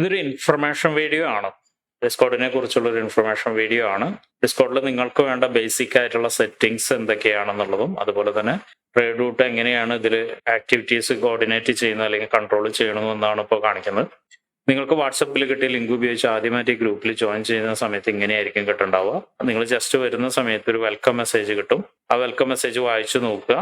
ഇതൊരു information video ആണ്. ഡിസ്കോഡിനെ കുറിച്ചുള്ള ഒരു ഇൻഫർമേഷൻ വീഡിയോ ആണ്. ഡിസ്കോഡിൽ നിങ്ങൾക്ക് വേണ്ട ബേസിക് ആയിട്ടുള്ള സെറ്റിങ്സ് എന്തൊക്കെയാണെന്നുള്ളതും അതുപോലെ തന്നെ ട്രേഡ് റൂട്ട് എങ്ങനെയാണ് ഇതിൽ ആക്ടിവിറ്റീസ് കോർഡിനേറ്റ് ചെയ്യുന്നത് അല്ലെങ്കിൽ കൺട്രോൾ ചെയ്യണമെന്നാണ് ഇപ്പോൾ കാണിക്കുന്നത്. നിങ്ങൾക്ക് വാട്സപ്പിൽ കിട്ടിയ ലിങ്ക് ഉപയോഗിച്ച് ആദ്യമായിട്ട് ഈ ഗ്രൂപ്പിൽ ജോയിൻ ചെയ്യുന്ന സമയത്ത് ഇങ്ങനെയായിരിക്കും കിട്ടുണ്ടാവുക നിങ്ങൾ ജസ്റ്റ് വരുന്ന സമയത്ത് ഒരു വെൽക്കം മെസ്സേജ് കിട്ടും. ആ വെൽക്കം മെസ്സേജ് വായിച്ചു നോക്കുക.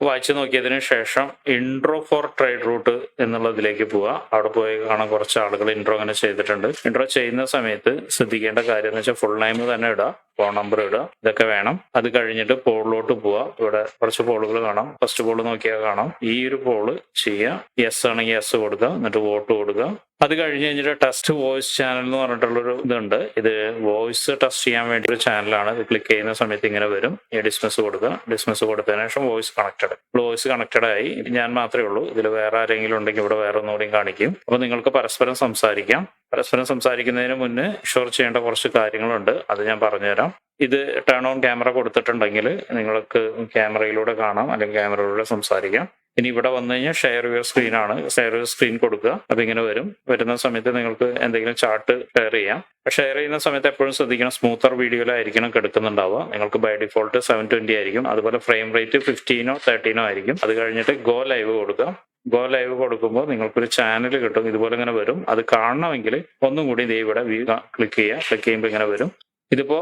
വായിച്ചു നോക്കിയതിന് ശേഷം ഇൻട്രോ ഫോർ ട്രേഡ് റൂട്ട് എന്നുള്ളതിലേക്ക് പോവുക അവിടെ പോയി കാണാൻ കുറച്ച് ആളുകൾ ഇൻട്രോ അങ്ങനെ ചെയ്തിട്ടുണ്ട്. ഇൻട്രോ ചെയ്യുന്ന സമയത്ത് ശ്രദ്ധിക്കേണ്ട കാര്യം എന്ന് വെച്ചാൽ ഫുൾ നെയിം തന്നെ ഇടുക ഫോൺ നമ്പർ ഇടുക ഇതൊക്കെ വേണം. അത് കഴിഞ്ഞിട്ട് പോളിലോട്ട് പോവുക ഇവിടെ കുറച്ച് പോളുകൾ കാണാം. ഫസ്റ്റ് പോൾ നോക്കിയാൽ കാണാം. ഈ ഒരു പോൾ ചെയ്യുക യെസ് ആണെങ്കിൽ യെസ് കൊടുക്കുക എന്നിട്ട് വോട്ട് കൊടുക്കുക അത് കഴിഞ്ഞ് കഴിഞ്ഞിട്ട് ടെസ്റ്റ് വോയിസ് ചാനൽ എന്ന് പറഞ്ഞിട്ടുള്ളൊരു ഇതുണ്ട്. ഇത് വോയിസ് ടെസ്റ്റ് ചെയ്യാൻ വേണ്ടി ഒരു ചാനലാണ് ഇത് ക്ലിക്ക് ചെയ്യുന്ന സമയത്ത് ഇങ്ങനെ വരും. ഡിസ്മിസ് കൊടുക്കുക. ഡിസ്മിസ് കൊടുത്തതിന് ശേഷം വോയിസ് കണക്റ്റഡ് വോയിസ് കണക്റ്റഡ് ആയി. ഞാൻ മാത്രമേ ഉള്ളൂ. ഇതിൽ വേറെ ആരെങ്കിലും ഉണ്ടെങ്കിൽ ഇവിടെ വേറെ ഒന്നുകൂടി കാണിക്കും. അപ്പോൾ നിങ്ങൾക്ക് പരസ്പരം സംസാരിക്കാം. പരസ്പരം സംസാരിക്കുന്നതിന് മുന്നേ ഷുവർ ചെയ്യേണ്ട കുറച്ച് കാര്യങ്ങളുണ്ട്. അത് ഞാൻ പറഞ്ഞുതരാം. ഇത് ടേൺ ഓൺ ക്യാമറ കൊടുത്തിട്ടുണ്ടെങ്കിൽ നിങ്ങൾക്ക് ക്യാമറയിലൂടെ കാണാം. അല്ലെങ്കിൽ ക്യാമറയിലൂടെ സംസാരിക്കാം. ഇനി ഇവിടെ വന്നു കഴിഞ്ഞാൽ ഷെയർ യുവർ സ്ക്രീൻ ആണ്. ഷെയർ യുവർ സ്ക്രീൻ കൊടുക്കുക. അപ്പൊ ഇങ്ങനെ വരും. വരുന്ന സമയത്ത് നിങ്ങൾക്ക് എന്തെങ്കിലും ചാർട്ട് ഷെയർ ചെയ്യാം. ഷെയർ ചെയ്യുന്ന സമയത്ത് എപ്പോഴും ശ്രദ്ധിക്കണം. സ്മൂത്തർ വീഡിയോയിലായിരിക്കണം കിടക്കുന്നുണ്ടാവുക. നിങ്ങൾക്ക് ബൈ ഡിഫോൾട്ട് സെവൻ ട്വന്റി ആയിരിക്കും. അതുപോലെ ഫ്രെയിം റേറ്റ് ഫിഫ്റ്റീനോ തേർട്ടീനോ ആയിരിക്കും. അത് കഴിഞ്ഞിട്ട് ഗോ ലൈവ് കൊടുക്കുക. ഗോ ലൈവ് കൊടുക്കുമ്പോൾ നിങ്ങൾക്കൊരു ചാനൽ കിട്ടും. ഇതുപോലെ ഇങ്ങനെ വരും. അത് കാണണമെങ്കിൽ ഒന്നും കൂടി ദേ ഇവിടെ വ്യൂ ക്ലിക്ക് ചെയ്യുക. ക്ലിക്ക് ചെയ്യുമ്പോൾ ഇങ്ങനെ വരും. ഇതിപ്പോ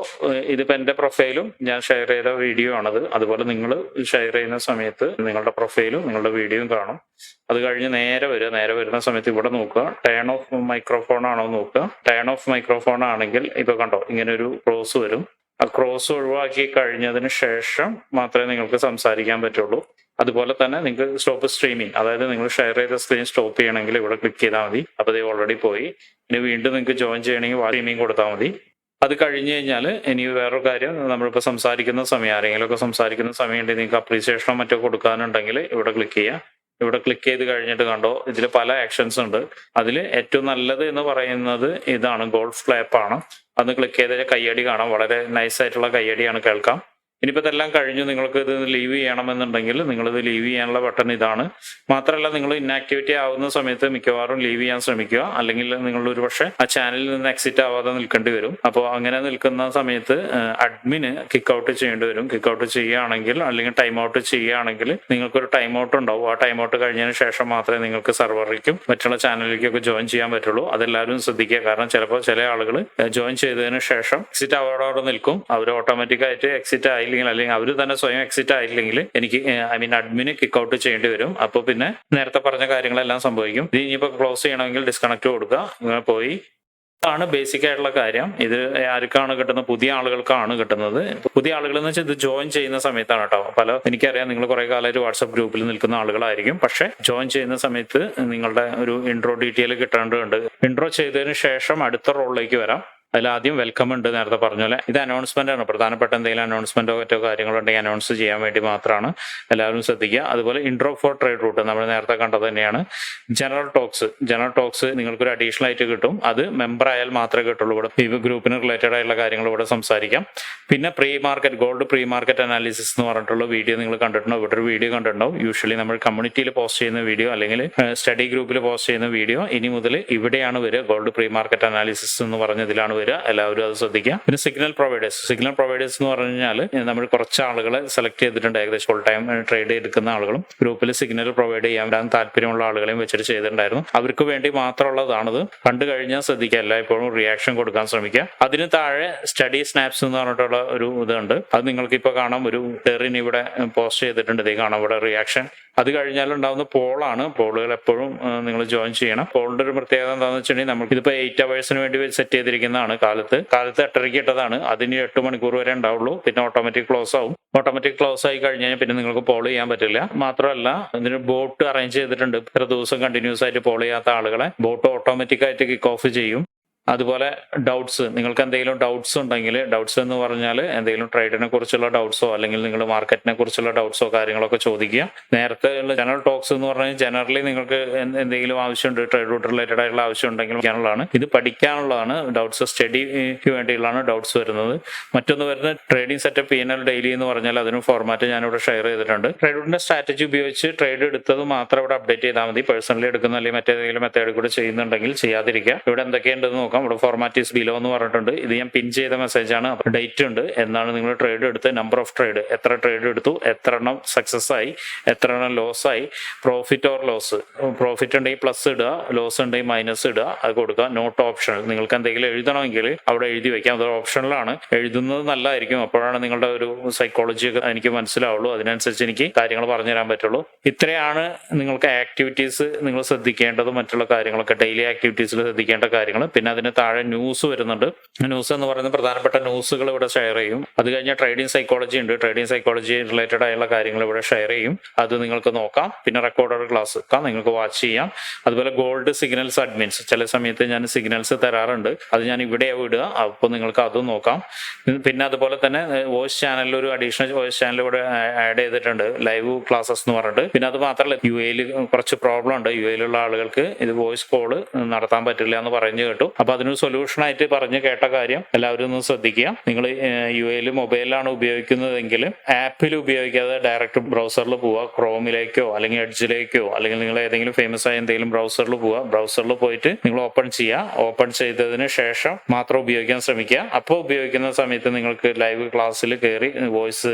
ഇതിപ്പോ എന്റെ പ്രൊഫൈലും ഞാൻ ഷെയർ ചെയ്ത വീഡിയോ ആണത്. അതുപോലെ നിങ്ങൾ ഷെയർ ചെയ്യുന്ന സമയത്ത് നിങ്ങളുടെ പ്രൊഫൈലും നിങ്ങളുടെ വീഡിയോയും കാണും. അത് കഴിഞ്ഞ് നേരെ വരിക. നേരെ വരുന്ന സമയത്ത് ഇവിടെ നോക്കുക. ടേൺ ഓഫ് മൈക്രോഫോൺ ആണോ നോക്കുക. ടേൺ ഓഫ് മൈക്രോഫോൺ ആണെങ്കിൽ ഇപ്പൊ കണ്ടോ ഇങ്ങനെ ഒരു ക്രോസ് വരും. ആ ക്രോസ് ഒഴിവാക്കി കഴിഞ്ഞതിന് ശേഷം മാത്രമേ നിങ്ങൾക്ക് സംസാരിക്കാൻ പറ്റുള്ളൂ. അതുപോലെ തന്നെ നിങ്ങൾക്ക് സ്റ്റോപ്പ് സ്ട്രീമിംഗ് അതായത് നിങ്ങൾ ഷെയർ ചെയ്ത സ്ക്രീൻ സ്റ്റോപ്പ് ചെയ്യണമെങ്കിൽ ഇവിടെ ക്ലിക്ക് ചെയ്താൽ മതി. അപ്പോൾ ഇത് ഓൾറെഡി പോയി. ഇനി വീണ്ടും നിങ്ങൾക്ക് ജോയിൻ ചെയ്യണമെങ്കിൽ സ്ട്രീമിംഗ് കൊടുത്താൽ മതി. അത് കഴിഞ്ഞ് കഴിഞ്ഞാൽ ഇനി വേറൊരു കാര്യം നമ്മളിപ്പോൾ സംസാരിക്കുന്ന സമയം ആരെങ്കിലുമൊക്കെ സംസാരിക്കുന്ന സമയം ഉണ്ടെങ്കിൽ നിങ്ങൾക്ക് അപ്രീസിയേഷനോ മറ്റോ കൊടുക്കാനുണ്ടെങ്കിൽ ഇവിടെ ക്ലിക്ക് ചെയ്യുക ഇവിടെ ക്ലിക്ക് ചെയ്ത് കഴിഞ്ഞിട്ട് കണ്ടോ ഇതിൽ പല ആക്ഷൻസ് ഉണ്ട്. അതിൽ ഏറ്റവും നല്ലത് എന്ന് പറയുന്നത് ഇതാണ് ഗോൾഫ് ക്ലാപ്പാണ് അത് ക്ലിക്ക് ചെയ്താൽ കയ്യടി കാണാം. വളരെ നൈസ് ആയിട്ടുള്ള കയ്യടിയാണ് കേൾക്കാം. ഇനിയിപ്പോൾ ഇതെല്ലാം കഴിഞ്ഞു നിങ്ങൾക്ക് ഇത് ലീവ് ചെയ്യണമെന്നുണ്ടെങ്കിൽ നിങ്ങളിത് ലീവ് ചെയ്യാനുള്ള ബട്ടൺ ഇതാണ്. മാത്രമല്ല നിങ്ങൾ ഇന്നാക്ടിവിറ്റി ആവുന്ന സമയത്ത് മിക്കവാറും ലീവ് ചെയ്യാൻ ശ്രമിക്കുക. അല്ലെങ്കിൽ നിങ്ങൾ ഒരു പക്ഷേ ആ ചാനലിൽ നിന്ന് എക്സിറ്റ് ആവാതെ നിൽക്കേണ്ടി വരും. അപ്പോൾ അങ്ങനെ നിൽക്കുന്ന സമയത്ത് അഡ്മിന് കിക്ക് ഔട്ട് ചെയ്യേണ്ടി വരും. കിക്ക് ഔട്ട് ചെയ്യുകയാണെങ്കിൽ അല്ലെങ്കിൽ ടൈം ഔട്ട് ചെയ്യുകയാണെങ്കിൽ നിങ്ങൾക്കൊരു ടൈം ഔട്ട് ഉണ്ടാവും. ആ ടൈം ഔട്ട് കഴിഞ്ഞതിന് ശേഷം മാത്രമേ നിങ്ങൾക്ക് സെർവറിലേക്കും മറ്റുള്ള ചാനലിലേക്കൊക്കെ ജോയിൻ ചെയ്യാൻ പറ്റുള്ളൂ. അതെല്ലാവരും ശ്രദ്ധിക്കുക. കാരണം ചിലപ്പോൾ ചില ആളുകൾ ജോയിൻ ചെയ്തതിന് ശേഷം എക്സിറ്റ് ആവാതെ നിൽക്കും. അവർ ഓട്ടോമാറ്റിക്കായിട്ട് എക്സിറ്റ് എക്സിറ്റ് ആയില്ലെങ്കിൽ അല്ലെങ്കിൽ അവർ തന്നെ സ്വയം എക്സിറ്റ് ആയില്ലെങ്കിൽ എനിക്ക് ഐ മീൻ അഡ്മിന് കിക്ക് ഔട്ട് ചെയ്യേണ്ടി വരും. അപ്പോൾ പിന്നെ നേരത്തെ പറഞ്ഞ കാര്യങ്ങളെല്ലാം സംഭവിക്കും. ഇത് ഇനിയിപ്പോൾ ക്ലോസ് ചെയ്യണമെങ്കിൽ ഡിസ്കണക്ട് കൊടുക്കുക. ഇങ്ങനെ പോയി. ആണ് ബേസിക് ആയിട്ടുള്ള കാര്യം. ഇത് ആർക്കാണ് കിട്ടുന്നത്? പുതിയ ആളുകൾക്കാണ് കിട്ടുന്നത്. പുതിയ ആളുകൾ എന്ന് വെച്ചാൽ ഇത് ജോയിൻ ചെയ്യുന്ന സമയത്താണ് കേട്ടോ. പല എനിക്കറിയാം നിങ്ങൾ കുറെ കാലമായിട്ട് വാട്സപ്പ് ഗ്രൂപ്പിൽ നിൽക്കുന്ന ആളുകളായിരിക്കും. പക്ഷെ ജോയിൻ ചെയ്യുന്ന സമയത്ത് നിങ്ങളുടെ ഒരു ഇൻട്രോ ഡീറ്റെയിൽ കിട്ടേണ്ടതുണ്ട്. ഇൻട്രോ ചെയ്തതിന് ശേഷം അടുത്ത റോളിലേക്ക് വരാം. അതിൽ ആദ്യം വെൽക്കം ഉണ്ട് നേരത്തെ പറഞ്ഞ പോലെ ഇത് അനൗൺസ്മെന്റ് ആണ്. പ്രധാനപ്പെട്ട എന്തെങ്കിലും അനൗൺസ്മെന്റോ മറ്റോ കാര്യങ്ങളോ ഉണ്ടെങ്കിൽ അനൗൺസ് ചെയ്യാൻ വേണ്ടി മാത്രമാണ് എല്ലാവരും ശ്രദ്ധിക്കുക. അതുപോലെ ഇൻട്രോ ഫോർ ട്രേഡ് റൂട്ട് നമ്മൾ നേരത്തെ കണ്ടത് തന്നെയാണ്. ജനറൽ ടോക്സ് ജനറൽ ടോക്സ് നിങ്ങൾക്കൊരു അഡീഷണൽ ആയിട്ട് കിട്ടും. അത് മെമ്പർ ആയാൽ മാത്രമേ കിട്ടുള്ളൂ. ഇവിടെ ഈ ഗ്രൂപ്പിന് റിലേറ്റഡ് ആയിട്ടുള്ള കാര്യങ്ങൾ ഇവിടെ സംസാരിക്കാം. പിന്നെ pre market gold pre market analysis എന്ന് പറഞ്ഞിട്ടുള്ള വീഡിയോ നിങ്ങൾ കണ്ടിട്ടുണ്ടോ ഇവിടെ ഒരു വീഡിയോ കണ്ടിട്ടുണ്ടോ യൂഷ്വലി നമ്മൾ കമ്മ്യൂണിറ്റിയിൽ പോസ്റ്റ് ചെയ്യുന്ന വീഡിയോ അല്ലെങ്കിൽ സ്റ്റഡി ഗ്രൂപ്പിൽ പോസ്റ്റ് ചെയ്യുന്ന വീഡിയോ ഇനി മുതൽ ഇവിടെയാണ് വരിക. ഗോൾഡ് പ്രീ മാർക്കറ്റ് അനാലിസിസ് എന്ന് പറഞ്ഞതിലാണ് വരിക എല്ലാവരും അത് ശ്രദ്ധിക്കുക. പിന്നെ സിഗ്നൽ പ്രൊവൈഡേഴ്സ് സിഗ്നൽ പ്രൊവൈഡേഴ്സ് എന്ന് പറഞ്ഞു കഴിഞ്ഞാൽ നമ്മൾ കുറച്ച് ആളുകളെ സെലക്ട് ചെയ്തിട്ടുണ്ട്. ഏകദേശം ഫുൾ ടൈം ട്രേഡ് എടുക്കുന്ന ആളുകളും ഗ്രൂപ്പിൽ സിഗ്നൽ പ്രൊവൈഡ് ചെയ്യാൻ വരാൻ താല്പര്യമുള്ള ആളുകളെയും വെച്ചിട്ട് ചെയ്തിട്ടുണ്ടായിരുന്നു. അവർക്ക് വേണ്ടി മാത്രമുള്ളതാണത്. കണ്ടു കഴിഞ്ഞാൽ ശ്രദ്ധിക്കുക. എല്ലായ്പ്പോഴും റിയാക്ഷൻ കൊടുക്കാൻ ശ്രമിക്കുക. അതിന് താഴെ സ്റ്റഡി സ്നാപ്സ് എന്ന് പറഞ്ഞിട്ടുള്ള ഒരു ഇതുണ്ട്. അത് നിങ്ങൾക്ക് ഇപ്പോൾ കാണാം. ഒരു ടെറിൻ ഇവിടെ പോസ്റ്റ് ചെയ്തിട്ടുണ്ട്. ഇതേ കാണാം. ഇവിടെ റിയാക്ഷൻ അത് കഴിഞ്ഞാൽ ഉണ്ടാകുന്ന പോളാണ്. പോളുകൾ എപ്പോഴും നിങ്ങൾ ജോയിൻ ചെയ്യണം. പോളിന്റെ ഒരു പ്രത്യേകത എന്താണെന്ന് വെച്ചിട്ടുണ്ടെങ്കിൽ നമുക്ക് ഇതിപ്പോൾ എയ്റ്റ് അവേഴ്സിന് വേണ്ടി സെറ്റ് ചെയ്തിരിക്കുന്നതാണ് കാലത്ത്. കാലത്ത് എട്ടരയ്ക്ക് ഇട്ടതാണ്. അതിന് എട്ട് മണിക്കൂർ വരെ ഉണ്ടാവുള്ളൂ. പിന്നെ ഓട്ടോമാറ്റിക് ക്ലോസ് ആവും. ഓട്ടോമാറ്റിക് ക്ലോസ് ആയി കഴിഞ്ഞാൽ പിന്നെ നിങ്ങൾക്ക് പോൾ ചെയ്യാൻ പറ്റില്ല. മാത്രമല്ല ഇതിന് ബോട്ട് അറേഞ്ച് ചെയ്തിട്ടുണ്ട്. ഇത്ര ദിവസം കണ്ടിന്യൂസ് ആയിട്ട് പോൾ ചെയ്യാത്ത ആളുകളെ ബോട്ട് ഓട്ടോമാറ്റിക് ആയിട്ട് കിക്ക് ഓഫ് ചെയ്യും. അതുപോലെ ഡൗട്ട്സ് നിങ്ങൾക്ക് എന്തെങ്കിലും ഡൗട്ട്സ് ഉണ്ടെങ്കിൽ ഡൗട്ട്സ് എന്ന് പറഞ്ഞാൽ എന്തെങ്കിലും ട്രേഡിനെ കുറിച്ചുള്ള ഡൗട്ട്സോ അല്ലെങ്കിൽ നിങ്ങൾ മാർക്കറ്റിനെ കുറിച്ചുള്ള ഡൗട്ട്സോ കാര്യങ്ങളൊക്കെ ചോദിക്കുക. നേരത്തെ ഉള്ള ജനറൽ ടോക്സ് എന്ന് പറഞ്ഞാൽ ജനറലി നിങ്ങൾക്ക് എന്തെങ്കിലും ആവശ്യമുണ്ട് ട്രേഡ് റൂട്ട് റിലേറ്റഡ് ആയിട്ടുള്ള ആവശ്യം ഉണ്ടെങ്കിൽ പഠിക്കാനുള്ളതാണ് ഇത് പഠിക്കാനുള്ളതാണ്. ഡൗട്ട്സ് സ്റ്റഡിക്ക് വേണ്ടിയുള്ളതാണ് ഡൗട്ട്സ് വരുന്നത്. മറ്റൊന്ന് വരുന്നത് trading setup P N L daily എന്ന് പറഞ്ഞാൽ അതിന് ഫോർമാറ്റ് ഞാനിവിടെ ഷെയർ ചെയ്തിട്ടുണ്ട്. ട്രേഡിന്റെ സ്ട്രാറ്റജി ഉപയോഗിച്ച് ട്രേഡ് എടുത്തത് മാത്രം ഇവിടെ അപ്ഡേറ്റ് ചെയ്താൽ മതി. പേഴ്സണലി എടുക്കുന്ന അല്ലെങ്കിൽ മറ്റേതെങ്കിലും മെത്തേഡ് കൂടെ ചെയ്യുന്നുണ്ടെങ്കിൽ ചെയ്യാതിരിക്കുക. ഇവിടെ എന്തൊക്കെയുണ്ടെന്ന് നോക്കാം. ഇവിടെ ഫോർമാറ്റ് ഈസ് ബിലോ എന്ന് പറഞ്ഞിട്ടുണ്ട്. ഇത് ഞാൻ പിൻ ചെയ്ത മെസ്സേജ് ആണ്. ഡേറ്റ് ഉണ്ട്. എന്നാണ് നിങ്ങൾ ട്രേഡ് എടുത്ത് നമ്പർ ഓഫ് ട്രേഡ് എത്ര ട്രേഡ് എടുത്തു? എത്ര എണ്ണം സക്സസ് ആയി? എത്ര എണ്ണം ലോസ് ആയി? പ്രോഫിറ്റ് ഓർ ലോസ് പ്രോഫിറ്റ് ഉണ്ടെങ്കിൽ പ്ലസ് ഇടുക. ലോസ് ഉണ്ടെങ്കിൽ മൈനസ് ഇടുക. അത് കൊടുക്കുക. നോട്ട് ഓപ്ഷൻ നിങ്ങൾക്ക് എന്തെങ്കിലും എഴുതണമെങ്കിൽ അവിടെ എഴുതി വെക്കാം. അത് ഓപ്ഷണലാണ് എഴുതുന്നത് നല്ലതായിരിക്കും. അപ്പോഴാണ് നിങ്ങളുടെ ഒരു സൈക്കോളജി ഒക്കെ എനിക്ക് മനസ്സിലാവുള്ളൂ. അതിനനുസരിച്ച് എനിക്ക് കാര്യങ്ങൾ പറഞ്ഞു തരാൻ പറ്റുള്ളൂ. ഇത്രയാണ് നിങ്ങൾക്ക് ആക്ടിവിറ്റീസ് നിങ്ങൾ ശ്രദ്ധിക്കേണ്ടത്. മറ്റുള്ള കാര്യങ്ങളൊക്കെ ഡെയിലി ആക്ടിവിറ്റീസിൽ ശ്രദ്ധിക്കേണ്ട കാര്യങ്ങൾ. പിന്നെ അതിന് താഴെ ന്യൂസ് വരുന്നുണ്ട്. ന്യൂസ് എന്ന് പറയുന്ന പ്രധാനപ്പെട്ട ന്യൂസുകൾ ഇവിടെ ഷെയർ ചെയ്യും. അത് കഴിഞ്ഞാൽ ട്രേഡിംഗ് സൈക്കോളജി ഉണ്ട്. ട്രേഡിംഗ് സൈക്കോളജി റിലേറ്റഡ് ആയുള്ള കാര്യങ്ങൾ ഇവിടെ ഷെയർ ചെയ്യും. അത് നിങ്ങൾക്ക് നോക്കാം. പിന്നെ റെക്കോർഡഡ് ക്ലാസ് ഒക്കെ നിങ്ങൾക്ക് വാച്ച് ചെയ്യാം. അതുപോലെ ഗോൾഡ് സിഗ്നൽസ് അഡ്മിൻസ് ചില സമയത്ത് ഞാൻ സിഗ്നൽസ് തരാറുണ്ട്. അത് ഞാൻ ഇവിടെ വിടുക. അപ്പോൾ നിങ്ങൾക്ക് അതും നോക്കാം. പിന്നെ അതുപോലെ തന്നെ വോയിസ് ചാനലിൽ ഒരു അഡീഷണൽ വോയിസ് ചാനൽ ഇവിടെ ആഡ് ചെയ്തിട്ടുണ്ട്. ലൈവ് ക്ലാസസ് എന്ന് പറഞ്ഞിട്ട്. പിന്നെ അത് മാത്രമല്ല യു എയിൽ കുറച്ച് പ്രോബ്ലം ഉണ്ട്. യു എയിലുള്ള ആളുകൾക്ക് ഇത് വോയിസ് കോൾ നടത്താൻ പറ്റില്ല എന്ന് പറഞ്ഞു കേട്ടു. അപ്പൊ അതിനൊരു സൊല്യൂഷൻ ആയിട്ട് പറഞ്ഞു കേട്ട കാര്യം എല്ലാവരും ഒന്ന് ശ്രദ്ധിക്കുക. നിങ്ങൾ യു എയിൽ മൊബൈലിലാണ് ഉപയോഗിക്കുന്നതെങ്കിൽ ആപ്പിൽ ഉപയോഗിക്കാതെ ഡയറക്റ്റ് ബ്രൗസറിൽ പോവുക. ക്രോമിലേക്കോ അല്ലെങ്കിൽ എഡ്ജിലേക്കോ അല്ലെങ്കിൽ നിങ്ങൾ ഏതെങ്കിലും ഫേമസ് ആയ എന്തെങ്കിലും ബ്രൗസറിൽ പോവുക. ബ്രൗസറിൽ പോയിട്ട് നിങ്ങൾ ഓപ്പൺ ചെയ്യുക. ഓപ്പൺ ചെയ്തതിന് ശേഷം മാത്രം ഉപയോഗിക്കാൻ ശ്രമിക്കുക. അപ്പോൾ ഉപയോഗിക്കുന്ന സമയത്ത് നിങ്ങൾക്ക് ലൈവ് ക്ലാസ്സിൽ കയറി വോയിസ്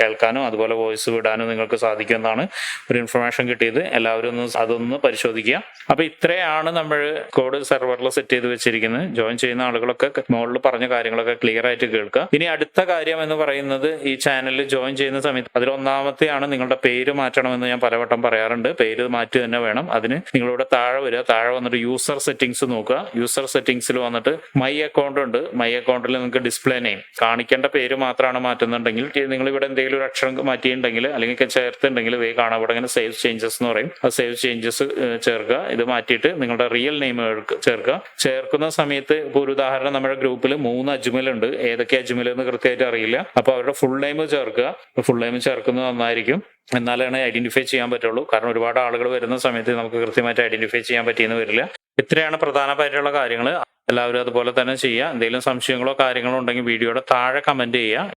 കേൾക്കാനും അതുപോലെ വോയിസ് വിടാനും നിങ്ങൾക്ക് സാധിക്കുമെന്നാണ് ഒരു ഇൻഫർമേഷൻ കിട്ടിയത്. എല്ലാവരും ഒന്ന് അതൊന്ന് പരിശോധിക്കുക. അപ്പൊ ഇത്രയാണ് നമ്മൾ കോഡ് സെർവറിൽ സെറ്റ് ചെയ്ത് വെച്ചിരിക്കുന്നത്. ജോയിൻ ചെയ്യുന്ന ആളുകളൊക്കെ മുകളിൽ പറഞ്ഞ കാര്യങ്ങളൊക്കെ ക്ലിയർ ആയിട്ട് കേൾക്കുക. ഇനി അടുത്ത കാര്യം എന്ന് പറയുന്നത് ഈ ചാനലിൽ ജോയിൻ ചെയ്യുന്ന സമയത്ത് അതിൽ ഒന്നാമത്തെയാണ് നിങ്ങളുടെ പേര് മാറ്റണമെന്ന് ഞാൻ പലവട്ടം പറയാറുണ്ട്. പേര് മാറ്റി തന്നെ വേണം. അതിന് നിങ്ങളിവിടെ താഴെ വരിക. താഴെ വന്നിട്ട് യൂസർ സെറ്റിംഗ്സ് നോക്കുക. യൂസർ സെറ്റിംഗ്സിൽ വന്നിട്ട് മൈ അക്കൗണ്ട് ഉണ്ട്. മൈ അക്കൗണ്ടിൽ നിങ്ങൾക്ക് ഡിസ്പ്ലേ നെയിം കാണിക്കേണ്ട പേര് മാത്രമാണ് മാറ്റുന്നുണ്ടെങ്കിൽ നിങ്ങൾ ഇവിടെ എന്തെങ്കിലും ഒരു അക്ഷരം മാറ്റിയിട്ടുണ്ടെങ്കിൽ അല്ലെങ്കിൽ ചേർത്തുണ്ടെങ്കിൽ വേ കാണാം. ഇവിടെ ഇങ്ങനെ സേവ് ചേഞ്ചസ് എന്ന് പറയും. ആ സേവ് ചേഞ്ചസ് ചേർക്കുക. ഇത് മാറ്റിയിട്ട് നിങ്ങളുടെ റിയൽ നെയിം ചേർക്കുക. ചേർക്കുന്ന സമയത്ത് ഇപ്പോൾ ഒരു ഉദാഹരണം നമ്മുടെ ഗ്രൂപ്പിൽ മൂന്ന് അജ്മൽ ഉണ്ട് ഏതൊക്കെ അജ്മൽ എന്ന് കൃത്യമായിട്ട് അറിയില്ല. അപ്പൊ അവരുടെ ഫുൾ നെയിം ചേർക്കുക. ഫുൾ നെയിം ചേർക്കുന്നത് നന്നായിരിക്കും. എന്നാലാണ് ഐഡന്റിഫൈ ചെയ്യാൻ പറ്റുള്ളൂ. കാരണം ഒരുപാട് ആളുകൾ വരുന്ന സമയത്ത് നമുക്ക് കൃത്യമായിട്ട് ഐഡന്റിഫൈ ചെയ്യാൻ പറ്റിയെന്ന് വരില്ല. ഇത്രയാണ് പ്രധാനമായിട്ടുള്ള കാര്യങ്ങൾ എല്ലാവരും അതുപോലെ തന്നെ ചെയ്യുക. എന്തെങ്കിലും സംശയങ്ങളോ കാര്യങ്ങളോ ഉണ്ടെങ്കിൽ വീഡിയോയുടെ താഴെ കമന്റ് ചെയ്യുക.